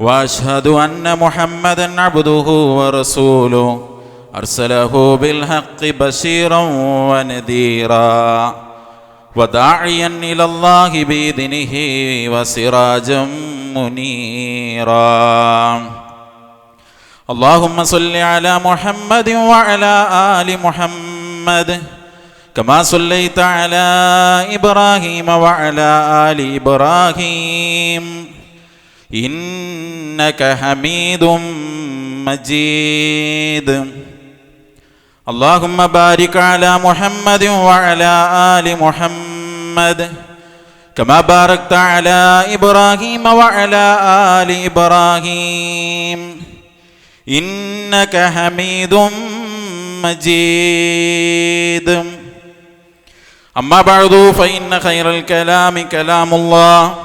وأشهد أن محمدا عبده ورسوله. أرسله بالحق بشيرا ونذيرا. وداعيا إلى الله بإذنه وسراجا منيرا. اللهم صل على محمد وعلى آل محمد. كما صليت على إبراهيم وعلى آل إبراهيم. إنك حميد مجيد اللهم بارك على محمد وعلى آل محمد كما باركت على إبراهيم وعلى آل إبراهيم إنك حميد مجيد أما بعد فإن خير الكلام كلام الله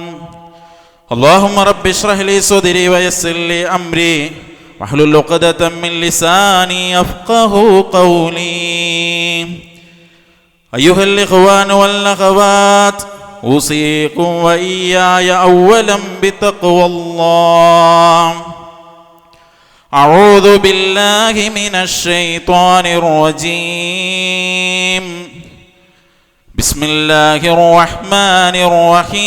اللهم رب اشرح لي صدري ويسر لي أمري. واحلل عقدة من لساني يفقه قولي. أيها الإخوان والأخوات أوصيكم وإياي أولا بتقوى الله. أعوذ بالله من الشيطان الرجيم. بسم الله الرحمن الرحيم.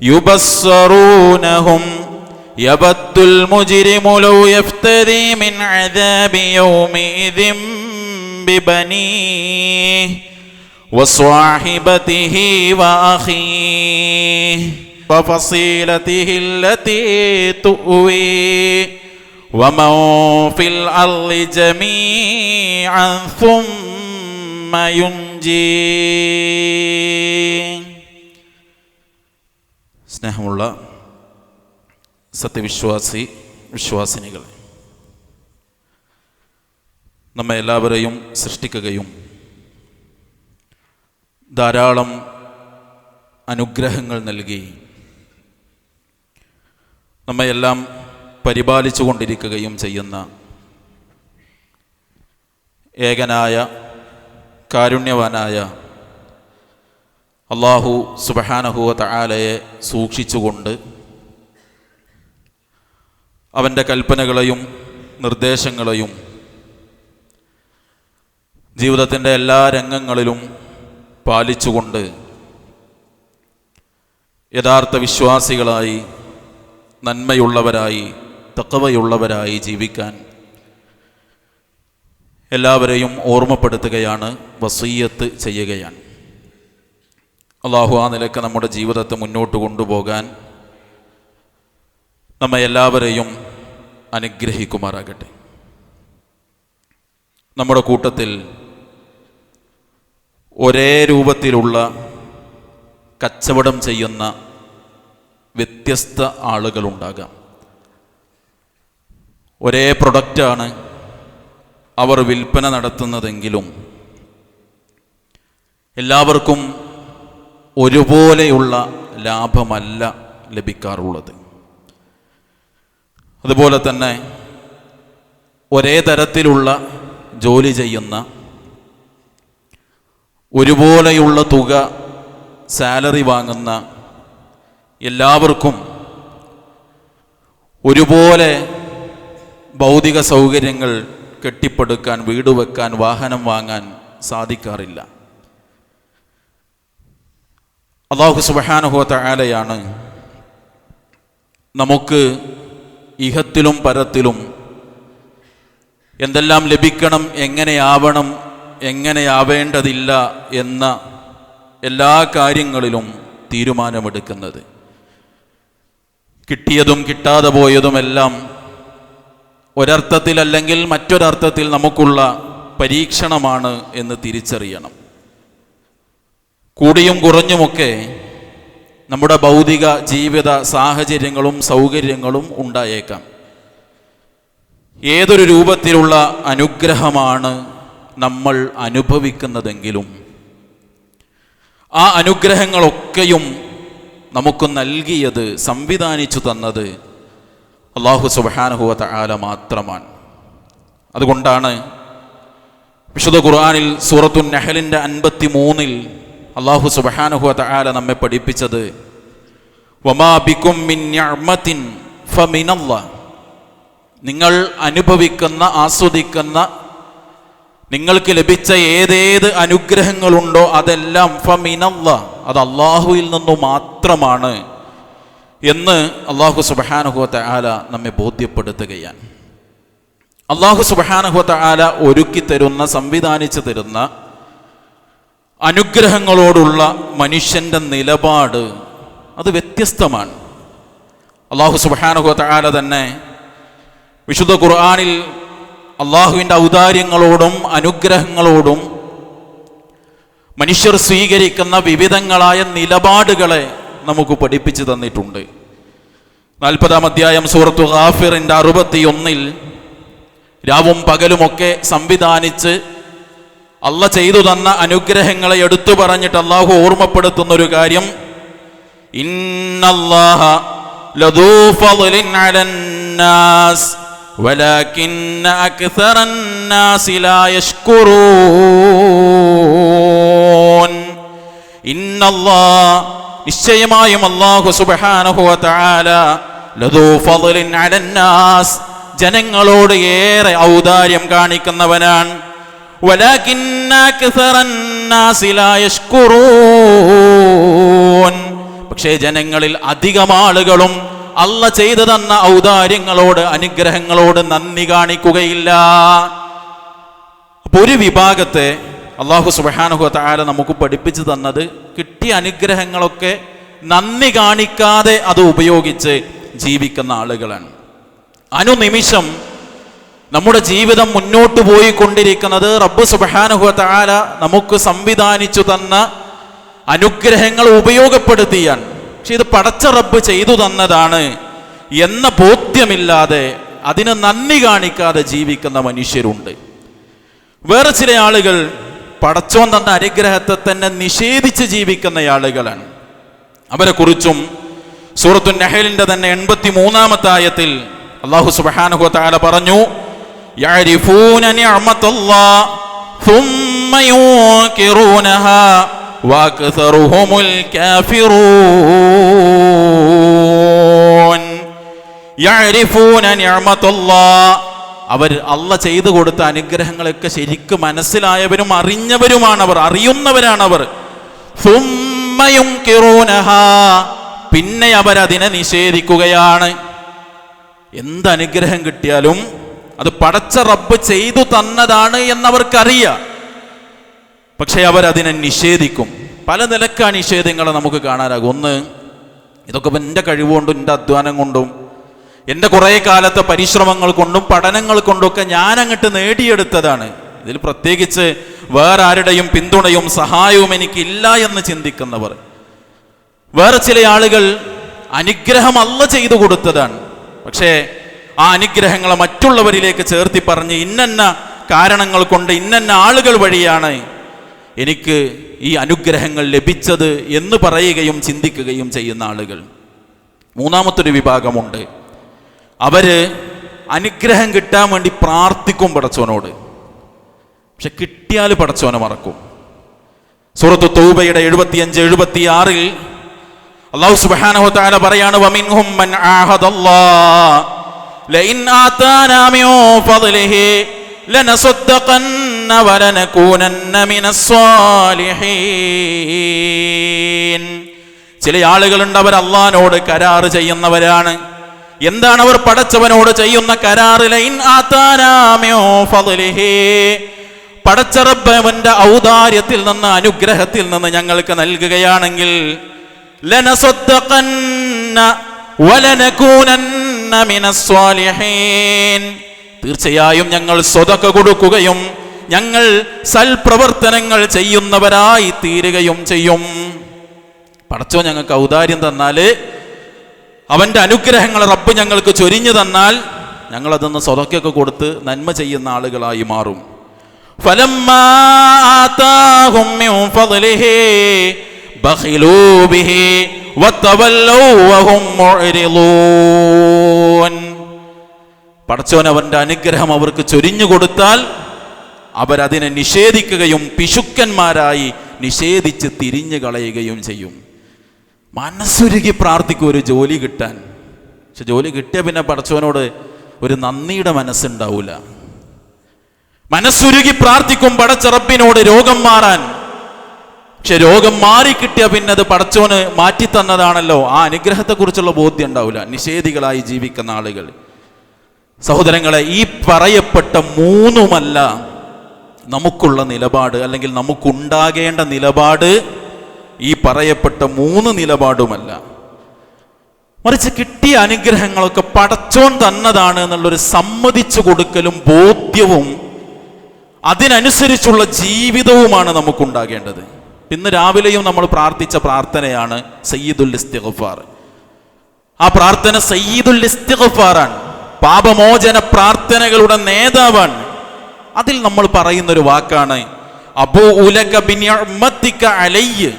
يبصرونهم يبد المجرم لو يفتدي من عذاب يومئذ ببنيه وصاحبته وأخيه وفصيلته التي تؤوي ومن في الأرض جميعا ثم ينجي സ്നേഹമുള്ള സത്യവിശ്വാസി വിശ്വാസിനികൾ നമ്മെ എല്ലാവരെയും സൃഷ്ടിക്കുകയും ധാരാളം അനുഗ്രഹങ്ങൾ നൽകി നമ്മയെല്ലാം പരിപാലിച്ചു കൊണ്ടിരിക്കുകയും ചെയ്യുന്ന ഏകനായ കാരുണ്യവാനായ അള്ളാഹു സുബഹാനഹുവ തആലയെ സൂക്ഷിച്ചുകൊണ്ട് അവന്റെ കൽപ്പനകളെയും നിർദ്ദേശങ്ങളെയും ജീവിതത്തിന്റെ എല്ലാ രംഗങ്ങളിലും പാലിച്ചുകൊണ്ട് യഥാർത്ഥ വിശ്വാസികളായി നന്മയുള്ളവരായി തക്കവയുള്ളവരായി ജീവിക്കാൻ എല്ലാവരെയും ഓർമ്മപ്പെടുത്തുകയാണ് വസീയത്ത് ചെയ്യുകയാണ്. അള്ളാഹു ആ നിലയ്ക്ക് നമ്മുടെ ജീവിതത്തെ മുന്നോട്ട് കൊണ്ടുപോകാൻ നമ്മെ എല്ലാവരെയും അനുഗ്രഹിക്കുമാറാകട്ടെ. നമ്മുടെ കൂട്ടത്തിൽ ഒരേ രൂപത്തിലുള്ള കച്ചവടം ചെയ്യുന്ന വ്യത്യസ്ത ആളുകളുണ്ടാകാം. ഒരേ പ്രൊഡക്റ്റാണ് അവർ വിൽപ്പന നടത്തുന്നതെങ്കിലും. എല്ലാവർക്കും ഒരുപോലെയുള്ള ലാഭമല്ല ലഭിക്കാറുള്ളത്. അതുപോലെ തന്നെ ഒരേ തരത്തിലുള്ള ജോലി ചെയ്യുന്ന ഒരുപോലെയുള്ള തുക സാലറി വാങ്ങുന്ന എല്ലാവർക്കും ഒരുപോലെ ഭൗതിക സൗകര്യങ്ങൾ കെട്ടിപ്പടുക്കാൻ വീട് വെക്കാൻ വാഹനം വാങ്ങാൻ സാധിക്കാറില്ല. അള്ളാഹു സുബഹാനുഹോത്ത ആലയാണ് നമുക്ക് ഇഹത്തിലും പരത്തിലും എന്തെല്ലാം ലഭിക്കണം എങ്ങനെയാവണം എങ്ങനെയാവേണ്ടതില്ല എന്ന എല്ലാ കാര്യങ്ങളിലും തീരുമാനമെടുക്കുന്നത്. കിട്ടിയതും കിട്ടാതെ പോയതുമെല്ലാം ഒരർത്ഥത്തിൽ അല്ലെങ്കിൽ മറ്റൊരർത്ഥത്തിൽ നമുക്കുള്ള പരീക്ഷണമാണ് എന്ന് തിരിച്ചറിയണം. കൂടിയും കുറഞ്ഞുമൊക്കെ നമ്മുടെ ഭൗതിക ജീവിത സാഹചര്യങ്ങളും സൗകര്യങ്ങളും ഉണ്ടായേക്കാം. ഏതൊരു രൂപത്തിലുള്ള അനുഗ്രഹമാണ് നമ്മൾ അനുഭവിക്കുന്നതെങ്കിലും ആ അനുഗ്രഹങ്ങളൊക്കെയും നമുക്ക് നൽകിയത് സംവിധാനിച്ചു തന്നത് അള്ളാഹു സുബാനഹുവ ആല മാത്രമാണ്. അതുകൊണ്ടാണ് വിശുദ്ധ ഖുർആാനിൽ സൂറത്തു നെഹലിന്റെ അൻപത്തി മൂന്നിൽ അള്ളാഹു സുബാനഹുവ ആല നമ്മെ പഠിപ്പിച്ചത് നിങ്ങൾ അനുഭവിക്കുന്ന ആസ്വദിക്കുന്ന നിങ്ങൾക്ക് ലഭിച്ച ഏതേത് അനുഗ്രഹങ്ങളുണ്ടോ അതെല്ലാം ഫമിനല്ല. അത് അള്ളാഹുവിൽ നിന്നു മാത്രമാണ്. എന്ന് അള്ളാഹു സുബഹാനുഹുവത്തെ ആല നമ്മെ ബോധ്യപ്പെടുത്തുകയാണ്. അള്ളാഹു സുബഹാനുഹുവത്തെ ആല ഒരുക്കി തരുന്ന സംവിധാനിച്ചു തരുന്ന അനുഗ്രഹങ്ങളോടുള്ള മനുഷ്യന്റെ നിലപാട് അത് വ്യത്യസ്തമാണ്. അള്ളാഹു സുബഹാനുഹുവത്തെ ആല തന്നെ വിശുദ്ധ ഖുർആാനിൽ അള്ളാഹുവിന്റെ ഔദാര്യങ്ങളോടും അനുഗ്രഹങ്ങളോടും മനുഷ്യർ സ്വീകരിക്കുന്ന വിവിധങ്ങളായ നിലപാടുകളെ നമുക്ക് പഠിപ്പിച്ചു തന്നിട്ടുണ്ട്. നാൽപ്പതാം അധ്യായം സൂറത്തു ഹാഫിറിന്റെ അറുപത്തിയൊന്നിൽ രാവും പകലുമൊക്കെ സംവിധാനിച്ച് അല്ല ചെയ്തു തന്ന അനുഗ്രഹങ്ങളെ എടുത്തു പറഞ്ഞിട്ട് അള്ളാഹു ഓർമ്മപ്പെടുത്തുന്ന ഒരു കാര്യം ഇന്നല്ലാഹ നിശ്ചയമായും അള്ളാഹു സുബാന ജനങ്ങളോട് ഏറെ ഔദാര്യം കാണിക്കുന്നവനാണ്. പക്ഷേ ജനങ്ങളിൽ അധികം ആളുകളും അല്ല ചെയ്തു തന്ന ഔദാര്യങ്ങളോട് അനുഗ്രഹങ്ങളോട് നന്ദി കാണിക്കുകയില്ല. അപ്പൊ ഒരു വിഭാഗത്തെ അള്ളാഹു സുബാനുഹു താര നമുക്ക് പഠിപ്പിച്ചു തന്നത് കിട്ടിയ അനുഗ്രഹങ്ങളൊക്കെ നന്ദി കാണിക്കാതെ അത് ഉപയോഗിച്ച് ജീവിക്കുന്ന ആളുകളാണ്. അനുനിമിഷം നമ്മുടെ ജീവിതം മുന്നോട്ട് പോയി പോയിക്കൊണ്ടിരിക്കുന്നത് റബ്ബ് സുബാനുഹു താര നമുക്ക് സംവിധാനിച്ചു തന്ന അനുഗ്രഹങ്ങൾ ഉപയോഗപ്പെടുത്തിയാണ്. പക്ഷെ ഇത് പടച്ച റബ്ബ് ചെയ്തു തന്നതാണ് എന്ന ബോധ്യമില്ലാതെ അതിന് നന്ദി കാണിക്കാതെ ജീവിക്കുന്ന മനുഷ്യരുണ്ട്. വേറെ ചില ആളുകൾ പടച്ചോൻ തന്ന അനുഗ്രഹത്തെ തന്നെ നിഷേധിച്ച് ജീവിക്കുന്ന ആളുകളാണ്. അവരെ കുറിച്ചും സൂറത്തു നഹലിന്റെ തന്നെ എൺപത്തി മൂന്നാമത്തെ ആയത്തിൽ അള്ളാഹു സുബാനഹു താല പറഞ്ഞു ൂനൂന അവർ അല്ല ചെയ്തു കൊടുത്ത അനുഗ്രഹങ്ങളൊക്കെ ശരിക്കും മനസ്സിലായവരും അറിഞ്ഞവരുമാണവർ അറിയുന്നവരാണവർ. പിന്നെ അവരതിനെ നിഷേധിക്കുകയാണ്. എന്ത് അനുഗ്രഹം കിട്ടിയാലും അത് പടച്ച റബ്ബ് ചെയ്തു തന്നതാണ് എന്നവർക്കറിയാം. പക്ഷെ അവരതിനെ നിഷേധിക്കും. പല നിലക്കാണ് നിഷേധങ്ങളെ നമുക്ക് കാണാനാകും. ഒന്ന് ഇതൊക്കെ എന്റെ കഴിവുകൊണ്ടും എന്റെ അധ്വാനം കൊണ്ടും എന്റെ കുറേ കാലത്തെ പരിശ്രമങ്ങൾ കൊണ്ടും പഠനങ്ങൾ കൊണ്ടൊക്കെ ഞാൻ അങ്ങോട്ട് നേടിയെടുത്തതാണ്. ഇതിൽ പ്രത്യേകിച്ച് വേറെ ആരുടെയും പിന്തുണയും സഹായവും എനിക്കില്ല എന്ന് ചിന്തിക്കുന്നവർ. വേറെ ചില ആളുകൾ അനുഗ്രഹം അല്ല ചെയ്തു കൊടുത്തതാണ്. പക്ഷേ ആ അനുഗ്രഹങ്ങളെ മറ്റുള്ളവരിലേക്ക് ചേർത്തി പറഞ്ഞ് ഇന്നന്ന കാരണങ്ങൾ കൊണ്ട് ഇന്നന്ന ആളുകൾ വഴിയാണ് എനിക്ക് ഈ അനുഗ്രഹങ്ങൾ ലഭിച്ചത് എന്ന് പറയുകയും ചിന്തിക്കുകയും ചെയ്യുന്ന ആളുകൾ. മൂന്നാമത്തൊരു വിഭാഗമുണ്ട്. അവർ അനുഗ്രഹം കിട്ടാൻ വേണ്ടി പ്രാർത്ഥിക്കും പടച്ചോനോട് പക്ഷെ കിട്ടിയാൽ പടച്ചോനെ മറക്കും. സൂറത്ത് തൗബയുടെ എഴുപത്തിയഞ്ച് എഴുപത്തി ആറിൽ അള്ളാഹു സുബ്ഹാനഹു തആല പറയാണ് വമിൻഹും മൻ ആതാനാ മിൻ ചില ആളുകളുണ്ട് അവർ അള്ളഹാനോട് കരാറ് ചെയ്യുന്നവരാണ്. എന്താണ് അവർ പടച്ചവനോട് ചെയ്യുന്ന കരാറിലെ പടച്ചറബവന്റെ ഔദാര്യത്തിൽ നിന്ന് അനുഗ്രഹത്തിൽ നിന്ന് ഞങ്ങൾക്ക് നൽകുകയാണെങ്കിൽ തീർച്ചയായും ഞങ്ങൾ സ്വതക്ക കൊടുക്കുകയും ഞങ്ങൾ സൽപ്രവർത്തനങ്ങൾ ചെയ്യുന്നവരായി തീരുകയും ചെയ്യും. പടച്ചോ ഞങ്ങൾക്ക് ഔദാര്യം തന്നാൽ അവന്റെ അനുഗ്രഹങ്ങൾ റബ്ബ് ഞങ്ങൾക്ക് ചൊരിഞ്ഞു തന്നാൽ ഞങ്ങളതൊന്ന് സ്വതക്കൊക്കെ കൊടുത്ത് നന്മ ചെയ്യുന്ന ആളുകളായി മാറും. പടച്ചോൻ അവന്റെ അനുഗ്രഹം അവർക്ക് ചൊരിഞ്ഞു കൊടുത്താൽ അവരതിനെ നിഷേധിക്കുകയും പിശുക്കന്മാരായി നിഷേധിച്ച് തിരിഞ്ഞു കളയുകയും ചെയ്യും. മനസ്സുരുകി പ്രാർത്ഥിക്കും ഒരു ജോലി കിട്ടാൻ. പക്ഷെ ജോലി കിട്ടിയ പിന്നെ പടച്ചവനോട് ഒരു നന്ദിയുടെ മനസ്സുണ്ടാവൂല. മനസ്സുരുകി പ്രാർത്ഥിക്കും പടച്ചറബിനോട് രോഗം മാറാൻ. പക്ഷെ രോഗം മാറിക്കിട്ടിയ പിന്നെ അത് പടച്ചോന് മാറ്റി തന്നതാണല്ലോ. ആ അനുഗ്രഹത്തെക്കുറിച്ചുള്ള ബോധ്യം ഉണ്ടാവില്ല നിഷേധികളായി ജീവിക്കുന്ന ആളുകൾ. സഹോദരങ്ങളെ ഈ പറയപ്പെട്ട മൂന്നുമല്ല നമുക്കുള്ള നിലപാട് അല്ലെങ്കിൽ നമുക്കുണ്ടാകേണ്ട നിലപാട് ഈ പറയപ്പെട്ട മൂന്ന് നിലപാടുമല്ല. മറിച്ച് കിട്ടിയ അനുഗ്രഹങ്ങളൊക്കെ പടച്ചോൻ തന്നതാണ് എന്നുള്ളൊരു സമ്മതിച്ചു കൊടുക്കലും ബോധ്യവും അതിനനുസരിച്ചുള്ള ജീവിതവുമാണ് നമുക്കുണ്ടാകേണ്ടത്. ഇന്ന് രാവിലെയും നമ്മൾ പ്രാർത്ഥിച്ച പ്രാർത്ഥനയാണ് സയ്യിദുൽ ഇസ്തിഗ്ഫാർ. ആ പ്രാർത്ഥന സയ്യിദുൽ ഇസ്തിഗഫാറാണ്. പാപമോചന പ്രാർത്ഥനകളുടെ നേതാവാണ്. അതിൽ നമ്മൾ പറയുന്ന ഒരു വാക്കാണ് അബൂ ഉലക ബിനിഅമതിക അലയ്യ.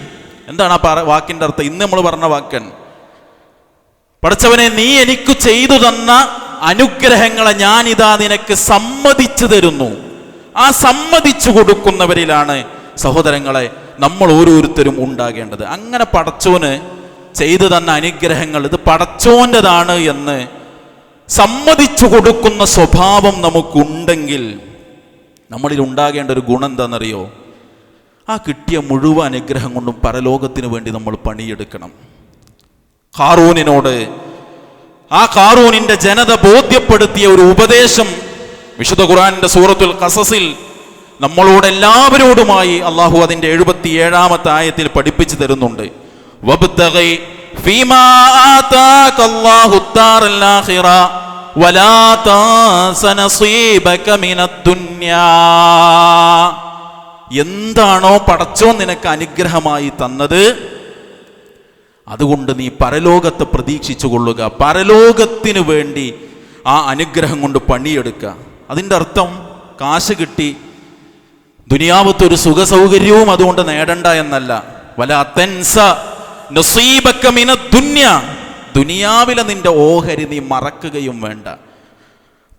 എന്താണ് ആ വാക്കിന്റെ അർത്ഥം? ഇന്ന് നമ്മൾ പറഞ്ഞ വാക്കൻ പഠിച്ചവനെ നീ എനിക്ക് ചെയ്തു തന്ന അനുഗ്രഹങ്ങളെ ഞാൻ ഇതാ നിനക്ക് സമ്മതിച്ചു തരുന്നു. ആ സമ്മതിച്ചു കൊടുക്കുന്നവരിലാണ് സഹോദരങ്ങളെ നമ്മൾ ഓരോരുത്തരും ഉണ്ടാകേണ്ടത്. അങ്ങനെ പടച്ചോന് ചെയ്തു തന്ന അനുഗ്രഹങ്ങൾ ഇത് പടച്ചോന്റെതാണ് എന്ന് സമ്മതിച്ചു കൊടുക്കുന്ന സ്വഭാവം നമുക്കുണ്ടെങ്കിൽ നമ്മളിൽ ഉണ്ടാകേണ്ട ഒരു ഗുണം എന്താണെന്നറിയോ? ആ കിട്ടിയ മുഴുവൻ അനുഗ്രഹം കൊണ്ടും പരലോകത്തിന് വേണ്ടി നമ്മൾ പണിയെടുക്കണം. കാറൂനിനോട് ആ കാറൂനിന്റെ ജനത ബോധ്യപ്പെടുത്തിയ ഒരു ഉപദേശം വിശുദ്ധ ഖുറാനിന്റെ സൂറത്തുൽ കസസിൽ നമ്മളോട് എല്ലാവരോടുമായി അള്ളാഹു അതിന്റെ എഴുപത്തി ഏഴാമത്തെ ആയത്തിൽ പഠിപ്പിച്ചു തരുന്നുണ്ട്. വബ്തഗി എന്താണോ പടച്ചോ നിനക്ക് അനുഗ്രഹമായി തന്നത്? അതുകൊണ്ട് നീ പരലോകത്തെ പ്രതീക്ഷിച്ചു കൊള്ളുക. പരലോകത്തിന് വേണ്ടി ആ അനുഗ്രഹം കൊണ്ട് പണിയെടുക്കുക. അതിന്റെ അർത്ഥം കാശ് കിട്ടി. ദുനിയാവത്ത് ഒരു സുഖ സൗകര്യവും അതുകൊണ്ട് നേടണ്ട എന്നല്ല. വല അത്തൻസീബക്കമിന നസീബക്ക മിന ദുന്യ. ദുനിയാവിലെ നിന്റെ ഓഹരി നീ മറക്കുകയും വേണ്ട.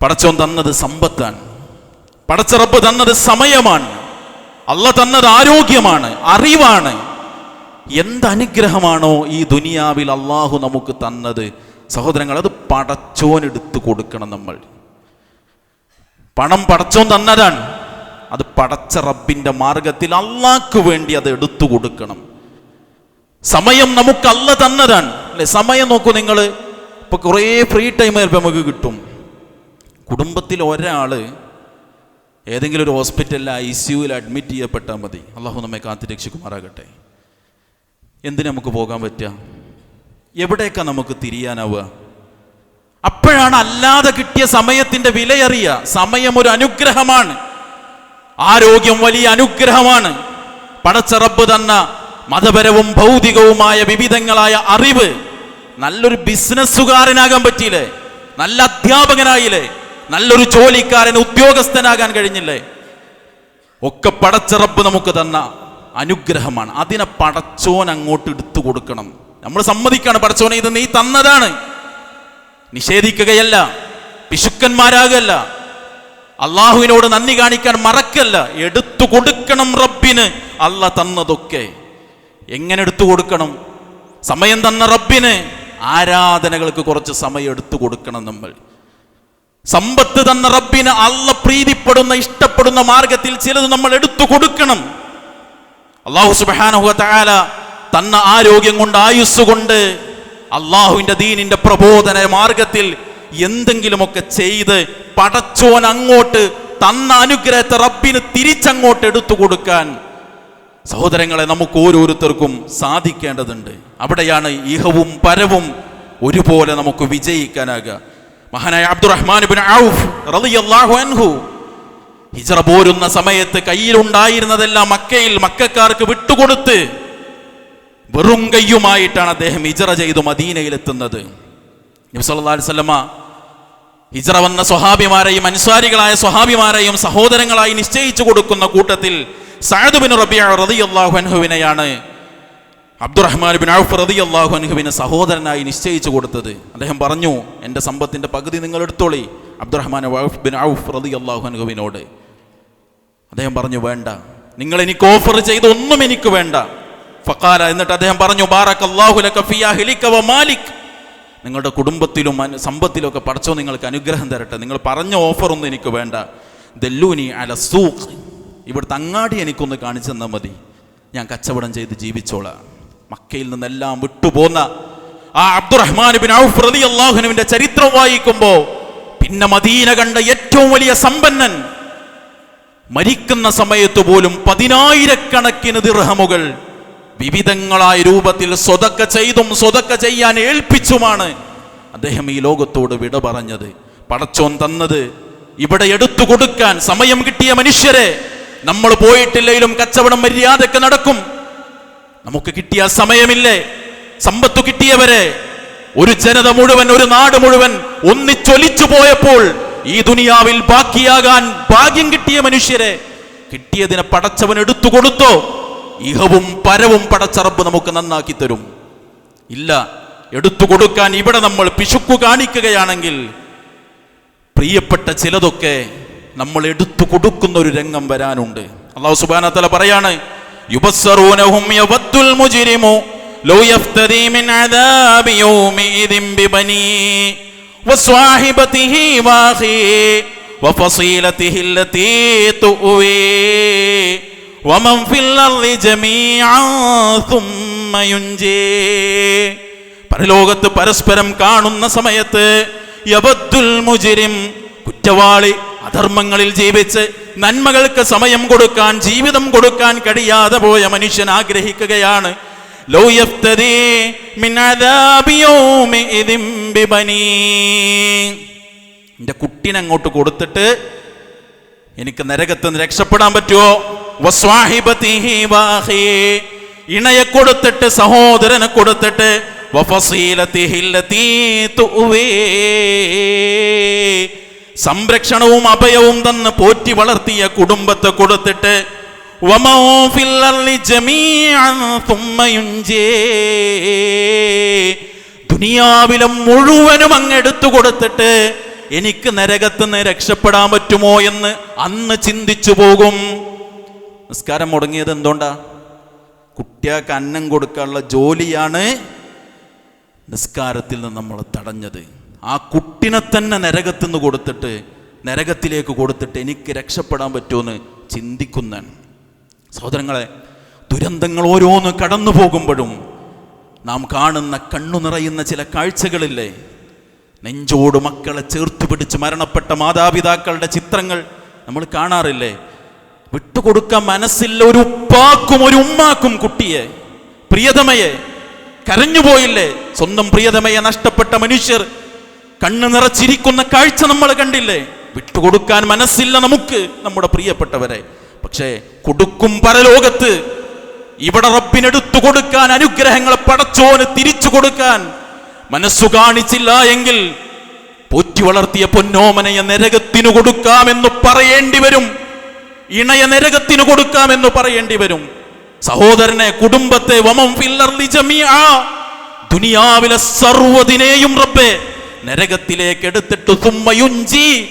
പടച്ചോൻ തന്നത് സമ്പത്താണ്. പടച്ചറപ്പ് തന്നത് സമയമാണ്. അല്ല തന്നത് ആരോഗ്യമാണ് അറിവാണ്. എന്ത് അനുഗ്രഹമാണോ ഈ ദുനിയാവിൽ അള്ളാഹു നമുക്ക് തന്നത്? സഹോദരങ്ങൾ അത് പടച്ചോനെടുത്ത് കൊടുക്കണം നമ്മൾ. പണം പടച്ചോൻ തന്നതാണ്. അത് പടച്ച റബ്ബിന്റെ മാർഗത്തിൽ അള്ളാഹ്ക്ക് വേണ്ടി അത് എടുത്തു കൊടുക്കണം. സമയം നമുക്ക് അല്ല തന്നതാണ്. അല്ലെ സമയം നോക്കൂ നിങ്ങൾ ഇപ്പൊ കുറേ ഫ്രീ ടൈം നമുക്ക് കിട്ടും. കുടുംബത്തിൽ ഒരാൾ ഏതെങ്കിലും ഒരു ഹോസ്പിറ്റലിൽ ഐ സിയുവിൽ അഡ്മിറ്റ് ചെയ്യപ്പെട്ടാൽ മതി. അള്ളാഹു നമ്മെ കാത്തി രക്ഷിക്കുമാറാകട്ടെ. എന്തിനു നമുക്ക് പോകാൻ പറ്റുക? എവിടേക്കാണ് നമുക്ക് തിരിയാനാവുക? അപ്പോഴാണ് അല്ലാതെ കിട്ടിയ സമയത്തിന്റെ വിലയറിയ സമയം ഒരു അനുഗ്രഹമാണ്. ആരോഗ്യം വലിയ അനുഗ്രഹമാണ്. പടച്ചറബ് തന്ന മതപരവും ഭൗതികവുമായ വിവിധങ്ങളായ അറിവ് നല്ലൊരു ബിസിനസ്സുകാരനാകാൻ പറ്റിയില്ലേ? നല്ല അധ്യാപകനായില്ലേ? നല്ലൊരു ജോലിക്കാരൻ ഉദ്യോഗസ്ഥനാകാൻ കഴിഞ്ഞില്ലേ? ഒക്കെ പടച്ചറപ്പ് നമുക്ക് തന്ന അനുഗ്രഹമാണ്. അതിനെ പടച്ചോൻ അങ്ങോട്ട് എടുത്തു കൊടുക്കണം. നമ്മൾ സമ്മതിക്കാണ് പടച്ചോനെ ഇത് നീ തന്നതാണ്. നിഷേധിക്കുകയല്ല പിശുക്കന്മാരാകല്ല അള്ളാഹുവിനോട് നന്ദി കാണിക്കാൻ മറക്കല്ല. എടുത്തു കൊടുക്കണം റബ്ബിന് അല്ല തന്നതൊക്കെ. എങ്ങനെ എടുത്തു കൊടുക്കണം? സമയം തന്ന റബ്ബിന് ആരാധനകൾക്ക് കുറച്ച് സമയം എടുത്തു കൊടുക്കണം നമ്മൾ. സമ്പത്ത് തന്ന റബ്ബിന് അള്ള പ്രീതിപ്പെടുന്ന ഇഷ്ടപ്പെടുന്ന മാർഗത്തിൽ ചിലത് നമ്മൾ എടുത്തു കൊടുക്കണം. അള്ളാഹു സുബാന തന്ന ആരോഗ്യം കൊണ്ട് ആയുസ് കൊണ്ട് അള്ളാഹുവിന്റെ ദീനിന്റെ പ്രബോധന മാർഗത്തിൽ എന്തെങ്കിലുമൊക്കെ ചെയ്ത് പടച്ചോൻ അങ്ങോട്ട് തന്ന അനുഗ്രഹത്തെ റബ്ബിന് തിരിച്ചങ്ങോട്ട് എടുത്തു കൊടുക്കാൻ സഹോദരങ്ങളെ നമുക്ക് ഓരോരുത്തർക്കും സാധിക്കേണ്ടതുണ്ട്. അവിടെയാണ് ഇഹവും പരവും ഒരുപോലെ നമുക്ക് വിജയിക്കാനാകുക. മഹാനായ അബ്ദുറഹ്മാൻ ഔഫ് റളിയല്ലാഹു അൻഹു. ഹിജറ പോരുന്ന സമയത്ത് കയ്യിലുണ്ടായിരുന്നതെല്ലാം മക്കയിൽ മക്കാർക്ക് വിട്ടുകൊടുത്ത് വെറും കയ്യുമായിട്ടാണ് അദ്ദേഹം ഹിജറ ചെയ്തു മദീനയിലെത്തുന്നത്. നബി സല്ലല്ലാഹു അലൈഹി വസല്ലമ ഹിജറ വന്ന സ്വഹാബിമാരെയും അനുസാരികളായ സ്വഹാബിമാരെയും സഹോദരങ്ങളായി നിശ്ചയിച്ചു കൊടുക്കുന്ന കൂട്ടത്തിൽ Saad bin bin Rabia Abdurrahman bin Auf അള്ളാഹു അൻഹുവിനെ സഹോദരനായി നിശ്ചയിച്ചു കൊടുത്തത്. അദ്ദേഹം പറഞ്ഞു എന്റെ സമ്പത്തിന്റെ പകുതി നിങ്ങൾ എടുത്തോളി അബ്ദുറഹ്മാൻ ഔഫ് ബിൻ ഔഫ് അള്ളാഹു അൻഹുവിനോട് അദ്ദേഹം പറഞ്ഞു വേണ്ട നിങ്ങൾ എനിക്ക് ഓഫർ ചെയ്ത് ഒന്നും എനിക്ക് വേണ്ട. ഫക്കാല എന്നിട്ട് അദ്ദേഹം പറഞ്ഞു ബാറക് വ മാലിക്. നിങ്ങളുടെ കുടുംബത്തിലും സമ്പത്തിലും ഒക്കെ നിങ്ങൾക്ക് അനുഗ്രഹം തരട്ടെ. നിങ്ങൾ പറഞ്ഞ ഓഫറൊന്നും എനിക്ക് വേണ്ട. ദല്ലൂനി അല സൂഖ്. ഇവിടുത്തെ അങ്ങാടി എനിക്കൊന്ന് കാണിച്ചു തന്നാൽ മതി. ഞാൻ കച്ചവടം ചെയ്ത് ജീവിച്ചോളാം. മക്കയിൽ നിന്നെല്ലാം വിട്ടുപോന്ന ആ അബ്ദുറഹ്മാൻ ബിൻ ഔഫ് റളിയല്ലാഹുവിന്റെ ചരിത്രം വായിക്കുമ്പോൾ പിന്നെ മദീന കണ്ട ഏറ്റവും വലിയ സമ്പന്നൻ മരിക്കുന്ന സമയത്ത് പോലും പതിനായിരക്കണക്കിന് ദിർഹമുകൾ വിവിധങ്ങളായ രൂപത്തിൽ സ്വതക്ക ചെയ്തും സ്വതക്ക ചെയ്യാൻ ഏൽപ്പിച്ചുമാണ് അദ്ദേഹം ഈ ലോകത്തോട് വിട പറഞ്ഞത് പടച്ചോൻ തന്നത്. ഇവിടെ എടുത്തു കൊടുക്കാൻ സമയം കിട്ടിയ മനുഷ്യരെ നമ്മൾ പോയിട്ടില്ലെങ്കിലും കച്ചവടം മര്യാദയ്ക്ക് നടക്കും. നമുക്ക് കിട്ടിയ സമയമില്ലേ? സമ്പത്തു കിട്ടിയവരെ. ഒരു ജനത മുഴുവൻ ഒരു നാട് മുഴുവൻ ഒന്നിച്ചൊലിച്ചു പോയപ്പോൾ ഈ ദുനിയാവിൽ ബാക്കിയാകാൻ ഭാഗ്യം കിട്ടിയ മനുഷ്യരെ കിട്ടിയതിനെ പടച്ചവൻ എടുത്തു കൊടുത്തോ? ഇഹവും പരവും പടച്ചറബ് നമുക്ക് നന്നാക്കി തരും. ഇല്ല എടുത്തു കൊടുക്കാൻ ഇവിടെ നമ്മൾ പിശുക്കു കാണിക്കുകയാണെങ്കിൽ പ്രിയപ്പെട്ട ചിലതൊക്കെ നമ്മൾ എടുത്തു കൊടുക്കുന്ന ഒരു രംഗം വരാനുണ്ട്. അള്ളാഹു സുബാന തല പറയാണ് പരലോകത്ത് പരസ്പരം കാണുന്ന സമയത്ത് യബദ്ദുൽ മുജിരിം കുറ്റവാളി അധർമ്മങ്ങളിൽ ജീവിച്ച് നന്മകൾക്ക് സമയം കൊടുക്കാൻ ജീവിതം കൊടുക്കാൻ കഴിയാതെ പോയ മനുഷ്യൻ ആഗ്രഹിക്കുകയാണ്. എന്റെ കുട്ടീനെ അങ്ങോട്ട് കൊടുത്തിട്ട് എനിക്ക് നരകത്ത് നിന്ന് രക്ഷപ്പെടാൻ പറ്റുമോ? ഇണയെ കൊടുത്തിട്ട് സഹോദരനെ കൊടുത്തിട്ട് വഫസീലത്തി. സംരക്ഷണവും അഭയവും തന്ന് പോറ്റി വളർത്തിയ കുടുംബത്തെ കൊടുത്തിട്ട്. ദുനിയാവിലെ മുഴുവനും അങ്ങ് എടുത്തു കൊടുത്തിട്ട് എനിക്ക് നരകത്തുനിന്ന് രക്ഷപ്പെടാൻ പറ്റുമോ എന്ന് അന്ന് ചിന്തിച്ചു പോകും. നിസ്കാരം മുടങ്ങിയത് എന്തുകൊണ്ടാ? കുട്ടികൾക്ക് അന്നം കൊടുക്കാനുള്ള ജോലിയാണ് നിസ്കാരത്തിൽ നിന്ന് നമ്മൾ തടഞ്ഞത്. ആ കുട്ടിനെ തന്നെ നരകത്തുനിന്ന് കൊടുത്തിട്ട് നരകത്തിലേക്ക് കൊടുത്തിട്ട് എനിക്ക് രക്ഷപ്പെടാൻ പറ്റുമെന്ന് ചിന്തിക്കുന്നതാണ് സഹോദരങ്ങളെ ദുരന്തങ്ങൾ ഓരോന്ന് കടന്നു പോകുമ്പോഴും നാം കാണുന്ന കണ്ണു നിറയുന്ന ചില കാഴ്ചകളില്ലേ? നെഞ്ചോട് മക്കളെ ചേർത്ത് പിടിച്ച് മരണപ്പെട്ട മാതാപിതാക്കളുടെ ചിത്രങ്ങൾ നമ്മൾ കാണാറില്ലേ? വിട്ടുകൊടുക്കാൻ മനസ്സില്ല ഒരു ഉപ്പാക്കും ഒരു ഉമ്മാക്കും കുട്ടിയെ. പ്രിയതമയെ കരഞ്ഞുപോയില്ലേ? സ്വന്തം പ്രിയതമയെ നഷ്ടപ്പെട്ട മനുഷ്യർ കണ്ണു നിറച്ചിരിക്കുന്ന കാഴ്ച നമ്മൾ കണ്ടില്ലേ? വിട്ടുകൊടുക്കാൻ മനസ്സില്ല നമുക്ക് നമ്മുടെ പ്രിയപ്പെട്ടവരെ. പക്ഷേ കൊടുക്കും പരലോകത്ത് ഇവിടെ റബ്ബിനെടുത്തു കൊടുക്കാൻ അനുഗ്രഹങ്ങളെ പടച്ചോന് തിരിച്ചു കൊടുക്കാൻ മനസ്സു കാണിച്ചില്ല എങ്കിൽ പോറ്റി വളർത്തിയ പൊന്നോമനയെ നരകത്തിനു കൊടുക്കാമെന്ന് പറയേണ്ടി വരും. ഇണയ നരകത്തിനു കൊടുക്കാമെന്ന് പറയേണ്ടി വരും. സഹോദരനെ കുടുംബത്തെ വമം ഫില്ലർ. ദുനിയാവിലെ സർവതിനെയും റബ്ബെ നരകത്തിലേക്ക് എടുത്തിട്ട് സുമ്മയുഞ്ചി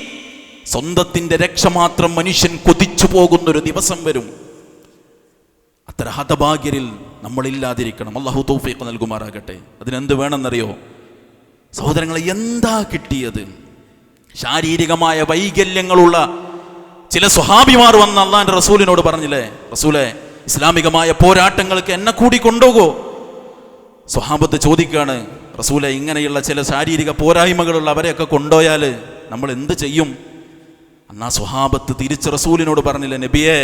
സ്വന്തത്തിന്റെ രക്ഷ മാത്രം മനുഷ്യൻ കൊതിച്ചു പോകുന്നൊരു ദിവസം വരും. അത്ര ഹതഭാഗ്യരിൽ നമ്മളില്ലാതിരിക്കണം. അള്ളാഹു തൗഫീഖ് നൽകുമാറാകട്ടെ. അതിനെന്ത് വേണമെന്നറിയോ? സഹോദരങ്ങളെ എന്താ കിട്ടിയത്? ശാരീരികമായ വൈകല്യങ്ങളുള്ള ചില സ്വഹാബിമാർ വന്ന് അള്ളാന്റെ റസൂലിനോട് പറഞ്ഞില്ലേ റസൂലെ ഇസ്ലാമികമായ പോരാട്ടങ്ങൾക്ക് എന്നെ കൂടി കൊണ്ടുപോകോ. സ്വഹാബത്ത് ചോദിക്കാണ് റസൂല ഇങ്ങനെയുള്ള ചില ശാരീരിക പോരായ്മകളുള്ള അവരെയൊക്കെ കൊണ്ടുപോയാൽ നമ്മൾ എന്ത് ചെയ്യും? അന്നാ സ്വഹാബത്ത് തിരിച്ച് റസൂലിനോട് പറഞ്ഞില്ല നബിയെ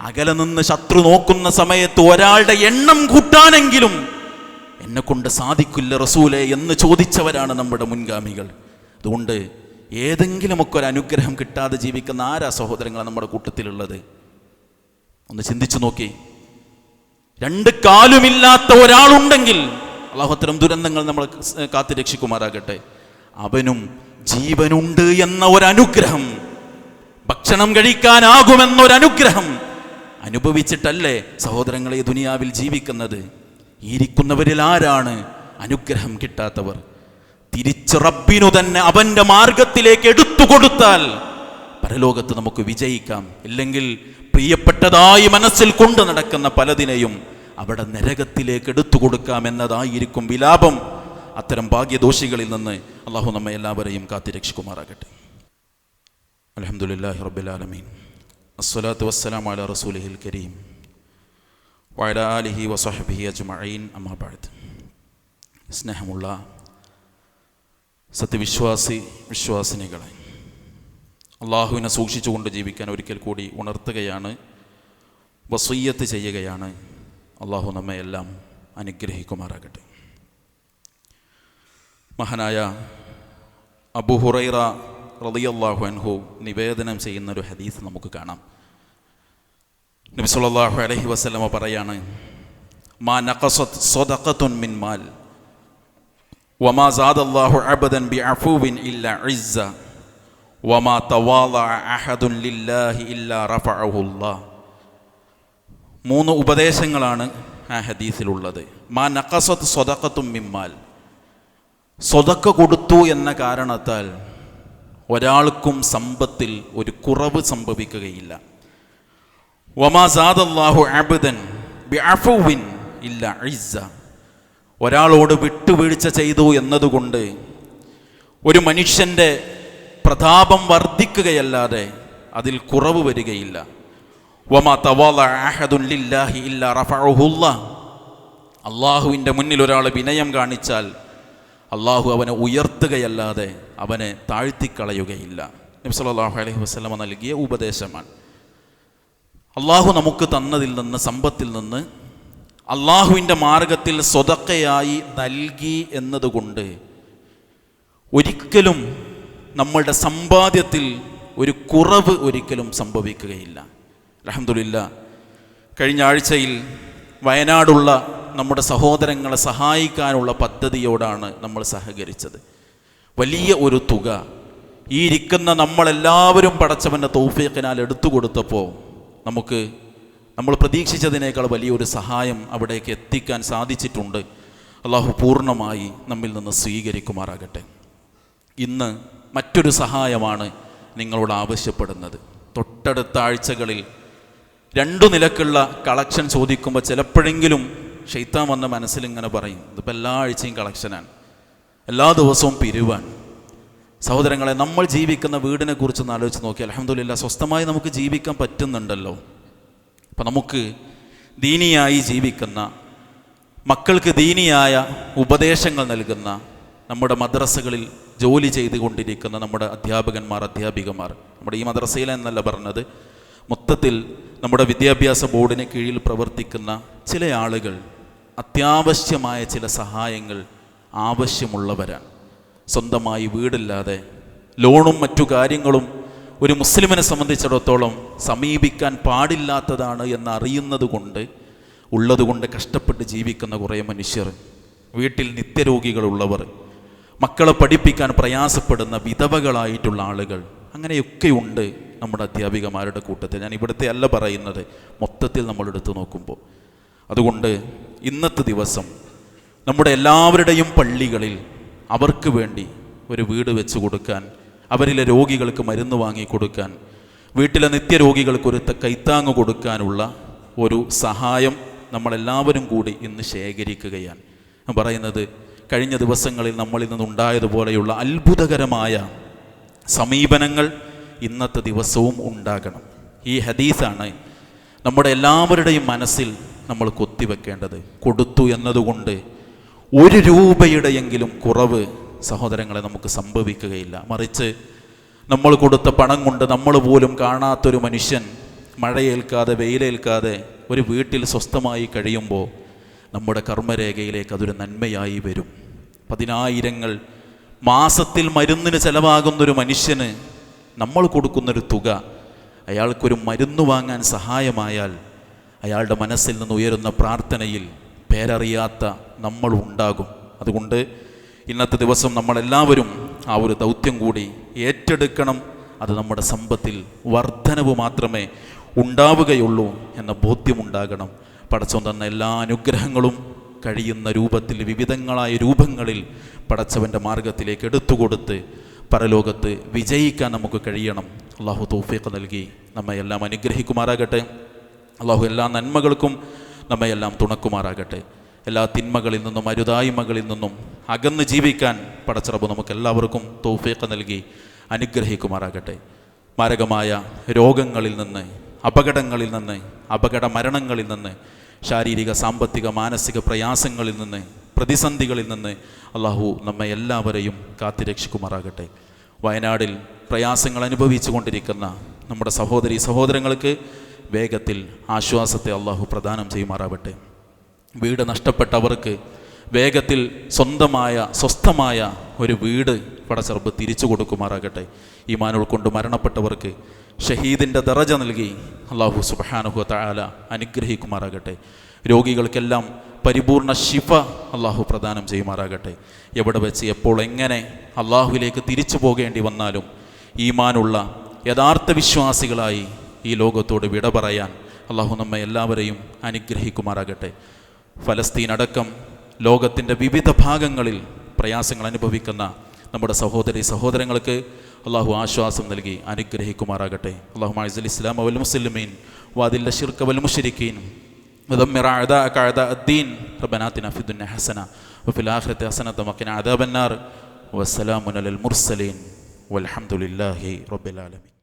അകലെ നിന്ന് ശത്രു നോക്കുന്ന സമയത്ത് ഒരാളുടെ എണ്ണം കൂട്ടാനെങ്കിലും എന്നെ കൊണ്ട് സാധിക്കില്ല റസൂലെ എന്ന് ചോദിച്ചവരാണ് നമ്മുടെ മുൻഗാമികൾ. അതുകൊണ്ട് ഏതെങ്കിലുമൊക്കെ ഒരു അനുഗ്രഹം കിട്ടാതെ ജീവിക്കുന്ന ആരാ സഹോദരങ്ങളാണ് നമ്മുടെ കൂട്ടത്തിലുള്ളത്? ഒന്ന് ചിന്തിച്ചു നോക്കി. രണ്ട് കാലുമില്ലാത്ത ഒരാളുണ്ടെങ്കിൽ അള്ളാഹുത്തരം ദുരന്തങ്ങൾ നമ്മൾ കാത്തു രക്ഷിക്കുമാറാകട്ടെ. അവനും ജീവനുണ്ട് എന്ന ഒരനുഗ്രഹം. ഭക്ഷണം കഴിക്കാനാകുമെന്നൊരനുഗ്രഹം. അനുഭവിച്ചിട്ടല്ലേ സഹോദരങ്ങളെ ദുനിയാവിൽ ജീവിക്കുന്നത്? ഇരിക്കുന്നവരിൽ ആരാണ് അനുഗ്രഹം കിട്ടാത്തവർ? തിരിച്ച് റബ്ബിനു തന്നെ അവന്റെ മാർഗത്തിലേക്ക് എടുത്തു കൊടുത്താൽ പരലോകത്ത് നമുക്ക് വിജയിക്കാം. ഇല്ലെങ്കിൽ പ്രിയപ്പെട്ടതായി മനസ്സിൽ കൊണ്ടു നടക്കുന്ന പലതിനെയും അവിടെ നരകത്തിലേക്ക് എടുത്തു കൊടുക്കാം എന്നതായിരിക്കും വിലാപം. അത്തരം ഭാഗ്യദോഷികളിൽ നിന്ന് അള്ളാഹു നമ്മെ എല്ലാവരെയും കാത്തിരക്ഷിക്കുമാറാകട്ടെ. അലഹമുല്ലാഹി റബുലാലമീൻ അസ്സലാത്തു വസ്സലാം അല റസൂലിഹിൽ കരീം. വയലാലിഹി വസഹബി വസഹബിഹി അജ്മഈൻ. അമ്മാ സ്നേഹമുള്ള സത്യവിശ്വാസി വിശ്വാസിനികളെ അള്ളാഹുവിനെ സൂക്ഷിച്ചുകൊണ്ട് ജീവിക്കാൻ ഒരിക്കൽ കൂടി ഉണർത്തുകയാണ് വസൂയ്യത്ത് ചെയ്യുകയാണ് അള്ളാഹു നമ്മെ എല്ലാം അനുഗ്രഹിക്കുമാറാകട്ടെ. മഹാനായ അബു ഹുറൈറ റളിയല്ലാഹു അൻഹു നിവേദനം ചെയ്യുന്ന ഒരു ഹദീസ് നമുക്ക് കാണാം. നബി സല്ലല്ലാഹു അലൈഹി വസല്ലമ പറയാണ് മാ നഖസത് സ്വദഖത്തുൻ മിൻ മാൽ വമാ സാദല്ലാഹു അബദൻ ബിഅഫൂവിൻ ഇല്ല ഇസ്സ വമാ തവാളഅ അഹദുൻ ലില്ലാഹി ഇല്ലാ റഫഅഹുല്ലാഹ് മൂന്ന് ഉപദേശങ്ങളാണ് ആ ഹദീസിലുള്ളത്. മാ നക്കസത്ത് സ്വതക്കത്തും മിമ്മാൽ. സ്വതക്ക കൊടുത്തു എന്ന കാരണത്താൽ ഒരാൾക്കും സമ്പത്തിൽ ഒരു കുറവ് സംഭവിക്കുകയില്ല. വമാസാദല്ലാഹു അബുദൻ ബിഅഫുവിൻ ഇല്ല ഇസ്സ. ഒരാളോട് വിട്ടുവീഴ്ച ചെയ്തു എന്നതുകൊണ്ട് ഒരു മനുഷ്യന്റെ പ്രതാപം വർദ്ധിക്കുകയല്ലാതെ അതിൽ കുറവ് വരികയില്ല. അള്ളാഹുവിന്റെ മുന്നിൽ ഒരാൾ വിനയം കാണിച്ചാൽ അള്ളാഹു അവനെ ഉയർത്തുകയല്ലാതെ അവനെ താഴ്ത്തിക്കളയുകയില്ല. നബി സല്ലല്ലാഹു അലൈഹി വസല്ലമ നൽകിയ ഉപദേശമാണ്. അള്ളാഹു നമുക്ക് തന്നതിൽ നിന്ന് സമ്പത്തിൽ നിന്ന് അള്ളാഹുവിന്റെ മാർഗത്തിൽ സ്വതക്കയായി നൽകി എന്നതുകൊണ്ട് ഒരിക്കലും നമ്മളുടെ സമ്പാദ്യത്തിൽ ഒരു കുറവ് ഒരിക്കലും സംഭവിക്കുകയില്ല. അലഹമുല്ല കഴിഞ്ഞ ആഴ്ചയിൽ വയനാടുള്ള നമ്മുടെ സഹോദരങ്ങളെ സഹായിക്കാനുള്ള പദ്ധതിയോടാണ് നമ്മൾ സഹകരിച്ചത്. വലിയ ഒരു തുക. ഈ ഇരിക്കുന്ന നമ്മളെല്ലാവരും പടച്ചവന്റെ തൗഫീഖിനാൽ എടുത്തു കൊടുത്തപ്പോൾ നമുക്ക് നമ്മൾ പ്രതീക്ഷിച്ചതിനേക്കാൾ വലിയൊരു സഹായം അവിടേക്ക് എത്തിക്കാൻ സാധിച്ചിട്ടുണ്ട്. അള്ളാഹു പൂർണമായി നമ്മിൽ നിന്ന് സ്വീകരിക്കുമാറാകട്ടെ. ഇന്ന് മറ്റൊരു സഹായമാണ് നിങ്ങളോട് ആവശ്യപ്പെടുന്നത്. തൊട്ടടുത്ത ആഴ്ചകളിൽ രണ്ടു നിലക്കുള്ള കളക്ഷൻ ചോദിക്കുമ്പോൾ ചിലപ്പോഴെങ്കിലും ഷെയ്ത്താൻ വന്ന മനസ്സിൽ ഇങ്ങനെ പറയും ഇതിപ്പോൾ എല്ലാ ആഴ്ചയും കളക്ഷനാണ് എല്ലാ ദിവസവും പിരിവാണ്. സഹോദരങ്ങളെ നമ്മൾ ജീവിക്കുന്ന വീടിനെ കുറിച്ച് ഒന്ന് ആലോചിച്ച് നോക്കി അലഹമില്ല സ്വസ്ഥമായി നമുക്ക് ജീവിക്കാൻ പറ്റുന്നുണ്ടല്ലോ. അപ്പം നമുക്ക് ദീനിയായി ജീവിക്കുന്ന മക്കൾക്ക് ദീനിയായ ഉപദേശങ്ങൾ നൽകുന്ന നമ്മുടെ മദ്രസകളിൽ ജോലി ചെയ്തുകൊണ്ടിരിക്കുന്ന നമ്മുടെ അധ്യാപകന്മാർ അധ്യാപികമാർ നമ്മുടെ ഈ മദ്രസയിലെന്നല്ല പറഞ്ഞത് മൊത്തത്തിൽ നമ്മുടെ വിദ്യാഭ്യാസ ബോർഡിന് കീഴിൽ പ്രവർത്തിക്കുന്ന ചില ആളുകൾ അത്യാവശ്യമായ ചില സഹായങ്ങൾ ആവശ്യമുള്ളവരാണ്. സ്വന്തമായി വീടില്ലാതെ ലോണും മറ്റു കാര്യങ്ങളും ഒരു മുസ്ലിമിനെ സംബന്ധിച്ചിടത്തോളം സമീപിക്കാൻ പാടില്ലാത്തതാണ് എന്ന് അറിയുന്നത് കൊണ്ട് ഉള്ളതുകൊണ്ട് കഷ്ടപ്പെട്ട് ജീവിക്കുന്ന കുറേ മനുഷ്യർ വീട്ടിൽ നിത്യരോഗികളുള്ളവർ മക്കളെ പഠിപ്പിക്കാൻ പ്രയാസപ്പെടുന്ന വിധവകളായിട്ടുള്ള ആളുകൾ അങ്ങനെയൊക്കെ ഉണ്ട് നമ്മുടെ അധ്യാപികമാരുടെ കൂട്ടത്തിൽ. ഞാൻ ഇവിടുത്തെ അല്ല പറയുന്നത് മൊത്തത്തിൽ നമ്മൾ എടുത്തു നോക്കുമ്പോൾ. അതുകൊണ്ട് ഇന്നത്തെ ദിവസം നമ്മുടെ എല്ലാവരുടെയും പള്ളികളിൽ അവർക്ക് വേണ്ടി ഒരു വീട് വെച്ച് കൊടുക്കാൻ അവരിലെ രോഗികൾക്ക് മരുന്ന് വാങ്ങി കൊടുക്കാൻ വീട്ടിലെ നിത്യരോഗികൾക്ക് ഒരു കൈത്താങ് കൊടുക്കാനുള്ള ഒരു സഹായം നമ്മളെല്ലാവരും കൂടി ഇന്ന് ശേഖരിക്കുകയാണ്. പറയുന്നത് കഴിഞ്ഞ ദിവസങ്ങളിൽ നമ്മളിൽ നിന്നുണ്ടായതുപോലെയുള്ള അത്ഭുതകരമായ സമീപനങ്ങൾ ഇന്നത്തെ ദിവസവും ഉണ്ടാകണം. ഈ ഹദീസാണ് നമ്മുടെ എല്ലാവരുടെയും മനസ്സിൽ നമ്മൾ കൊത്തിവെക്കേണ്ടത്. കൊടുത്തു എന്നതുകൊണ്ട് ഒരു രൂപയുടെയെങ്കിലും കുറവ് സഹോദരങ്ങളെ നമുക്ക് സംഭവിക്കുകയില്ല. മറിച്ച് നമ്മൾ കൊടുത്ത പണം കൊണ്ട് നമ്മൾ പോലും കാണാത്തൊരു മനുഷ്യൻ മഴയേൽക്കാതെ വെയിലേൽക്കാതെ ഒരു വീട്ടിൽ സ്വസ്ഥമായി കഴിയുമ്പോൾ നമ്മുടെ കർമ്മരേഖയിലേക്ക് അതൊരു നന്മയായി വരും. പതിനായിരങ്ങൾ മാസത്തിൽ മരുന്നിന് ചെലവാകുന്നൊരു മനുഷ്യന് നമ്മൾ കൊടുക്കുന്നൊരു തുക അയാൾക്കൊരു മരുന്ന് വാങ്ങാൻ സഹായമായാൽ അയാളുടെ മനസ്സിൽ നിന്ന് ഉയരുന്ന പ്രാർത്ഥനയിൽ പേരറിയാത്ത നമ്മൾ ഉണ്ടാകും. അതുകൊണ്ട് ഇന്നത്തെ ദിവസം നമ്മളെല്ലാവരും ആ ഒരു ദൗത്യം കൂടി ഏറ്റെടുക്കണം. അത് നമ്മുടെ സമ്പത്തിൽ വർധനവ് മാത്രമേ ഉണ്ടാവുകയുള്ളൂ എന്ന ബോധ്യമുണ്ടാകണം. പടച്ചവൻ തന്ന എല്ലാ അനുഗ്രഹങ്ങളും കഴിയുന്ന രൂപത്തിൽ വിവിധങ്ങളായ രൂപങ്ങളിൽ പടച്ചവന്റെ മാർഗത്തിലേക്ക് എടുത്തുകൊടുത്ത് പരലോകത്ത് വിജയിക്കാൻ നമുക്ക് കഴിയണം. അള്ളാഹു തൗഫീഖ് നൽകി. നമ്മയെല്ലാം അനുഗ്രഹിക്കുമാറാകട്ടെ. അള്ളാഹു എല്ലാ നന്മകൾക്കും നമ്മയെല്ലാം തുണക്കുമാറാകട്ടെ. എല്ലാ തിന്മകളിൽ നിന്നും അരുതായ്മകളിൽ നിന്നും അകന്ന് ജീവിക്കാൻ പടച്ചിറപ്പ് നമുക്ക് എല്ലാവർക്കും തൗഫീഖ് നൽകി അനുഗ്രഹിക്കുമാറാകട്ടെ. മാരകമായ രോഗങ്ങളിൽ നിന്ന് അപകടങ്ങളിൽ നിന്ന് അപകട മരണങ്ങളിൽ നിന്ന് ശാരീരിക സാമ്പത്തിക മാനസിക പ്രയാസങ്ങളിൽ നിന്ന് പ്രതിസന്ധികളിൽ നിന്ന് അള്ളാഹു നമ്മെ എല്ലാവരെയും കാത്തിരക്ഷിക്കുമാറാകട്ടെ. വയനാടിൽ പ്രയാസങ്ങൾ അനുഭവിച്ചു കൊണ്ടിരിക്കുന്ന നമ്മുടെ സഹോദരി സഹോദരങ്ങൾക്ക് വേഗത്തിൽ ആശ്വാസത്തെ അള്ളാഹു പ്രദാനം ചെയ്യുമാറാവട്ടെ. വീട് നഷ്ടപ്പെട്ടവർക്ക് വേഗത്തിൽ സ്വന്തമായ സ്വസ്ഥമായ ഒരു വീട് പടച്ചെറുപ്പ് തിരിച്ചു കൊടുക്കുമാറാകട്ടെ. ഈമാൻ കൊണ്ട് മരണപ്പെട്ടവർക്ക് ഷഹീദിന്റെ ദറജ നൽകി അള്ളാഹു സുബാനുഹു താല അനുഗ്രഹിക്കുമാറാകട്ടെ. രോഗികൾക്കെല്ലാം പരിപൂർണ ശിഫ അള്ളാഹു പ്രദാനം ചെയ്യുമാറാകട്ടെ. എവിടെ വെച്ച് എപ്പോൾ എങ്ങനെ അള്ളാഹുവിലേക്ക് തിരിച്ചു പോകേണ്ടി വന്നാലും ഈമാനുള്ള യഥാർത്ഥ വിശ്വാസികളായി ഈ ലോകത്തോട് വിട പറയാൻ അള്ളാഹു നമ്മെ എല്ലാവരെയും അനുഗ്രഹിക്കുമാറാകട്ടെ. ഫലസ്തീൻ അടക്കം ലോകത്തിന്റെ വിവിധ ഭാഗങ്ങളിൽ പ്രയാസങ്ങൾ അനുഭവിക്കുന്ന നമ്മുടെ സഹോദരി സഹോദരങ്ങൾക്ക് അള്ളാഹു ആശ്വാസം നൽകി അനുഗ്രഹിക്കുമാറാകട്ടെ. അള്ളാഹു മൈസുൽ ഇസ്ലാം അവൽ മുസ്ലിമീൻ വാദില്ല ഷിർക്ക് വൽ മുഷരിക്കീൻ ودمر أعداءك أعداء الدين. ربنا آتنا في الدنيا حسنة وفي الآخرة حسنة وقنا عذاب النار. والسلام على المرسلين والحمد لله رب العالمين.